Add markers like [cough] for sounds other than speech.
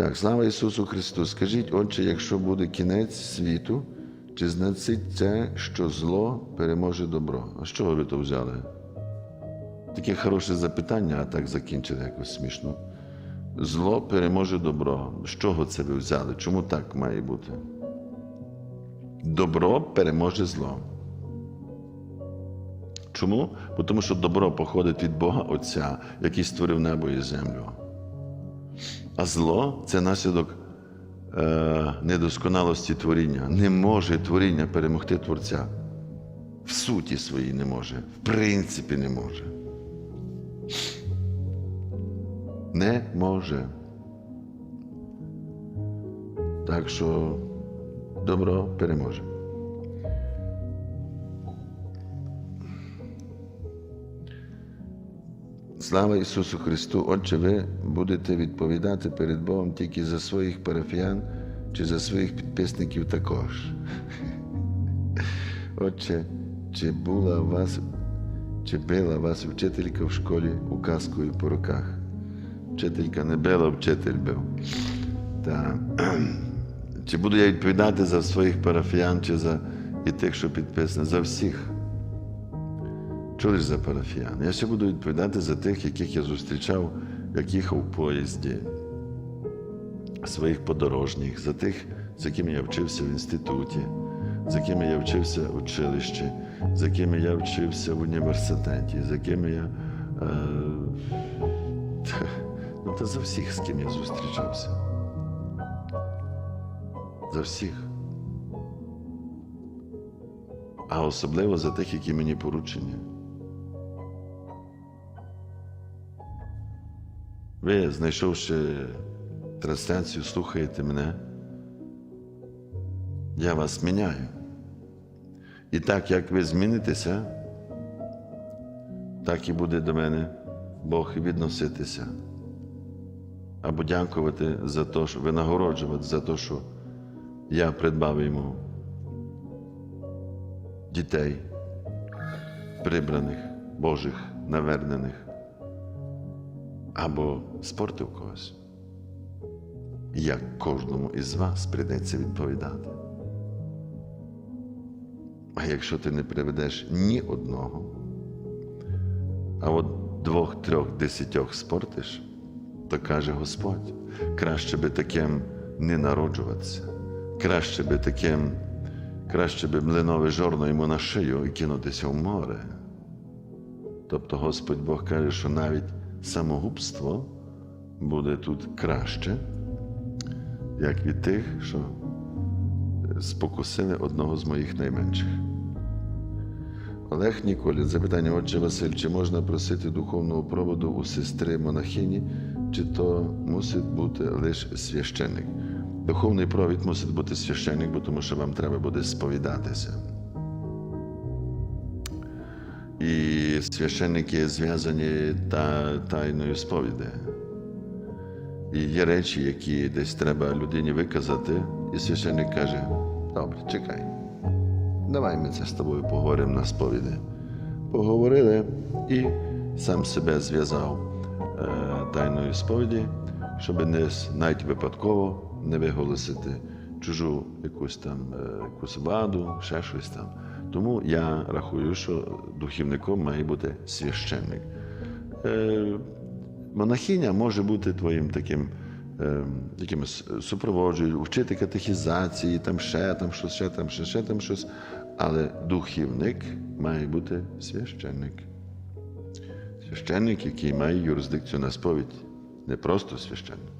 Так, слава Ісусу Христу. Скажіть, Отче, якщо буде кінець світу, чи значить це, що зло переможе добро? А з чого ви то взяли? Таке хороше запитання, а так закінчили якось смішно. Зло переможе добро. З чого це ви взяли? Чому так має бути? Добро переможе зло. Чому? Бо Тому що добро походить від Бога Отця, який створив небо і землю. А зло це наслідок е, недосконалості творіння. Не може творіння перемогти Творця. В суті своїй не може, в принципі не може. Не може. Так що добро переможе. Слава Ісусу Христу! Отче, ви будете відповідати перед Богом тільки за своїх парафіян чи за своїх підписників також. [laughs] Отче, чи була вас, чи била вас вчителька в школі указкою по руках? Вчителька не била, вчитель бив. Та, [clears throat] чи буду я відповідати за своїх парафіян, чи за і тих, що підписані? За всіх. Ж за парафіян? Я ще буду відповідати за тих, яких я зустрічав, як їхав в поїзді, своїх подорожніх, за тих, з якими я вчився в інституті, з якими я вчився в училищі, з якими я вчився в університеті, з якими я. Е, [laughs] ну, та за всіх, з ким я зустрічався. За всіх. А особливо за тих, які мені поручені. Ви, знайшовши трансляцію, слухаєте мене. Я вас міняю. І так, як ви змінитеся, так і буде до мене Бог відноситися. Або дякувати за те, що винагороджувати за те, що я придбав йому дітей, прибраних, Божих, навернених або спортив когось. Як кожному із вас прийдеться відповідати. А якщо ти не приведеш ні одного, а от двох, трьох, десятьох спортиш, то каже Господь, краще би таким не народжуватися, краще би таким, краще би млинове жорно йому на шию і кинутися в море. Тобто Господь Бог каже, що навіть самогубство буде тут краще, як від тих, що спокусили одного з моїх найменших. Олег Ніколін, запитання, отче Василь, чи можна просити духовного проводу у сестри монахині, чи то мусить бути лише священник? Духовний провід мусить бути священник, бо тому що вам треба буде сповідатися. І священники зв'язані та, тайною сповіді. І є речі, які десь треба людині виказати, і священник каже: добре, чекай, давай ми це з тобою поговоримо на сповіді. Поговорили і сам себе зв'язав е, тайною сповіді, щоб не навіть випадково не виголосити чужу якусь там е, якусь ваду, ще щось там. Тому я рахую, що духівником має бути священник. Е, монахиня може бути твоїм таким е, якимось супроводжуючим, вчити катехізації, там ще там щось, ще там, ще, ще там щось. Але духівник має бути священник. Священник, який має юрисдикцію на сповідь, не просто священник.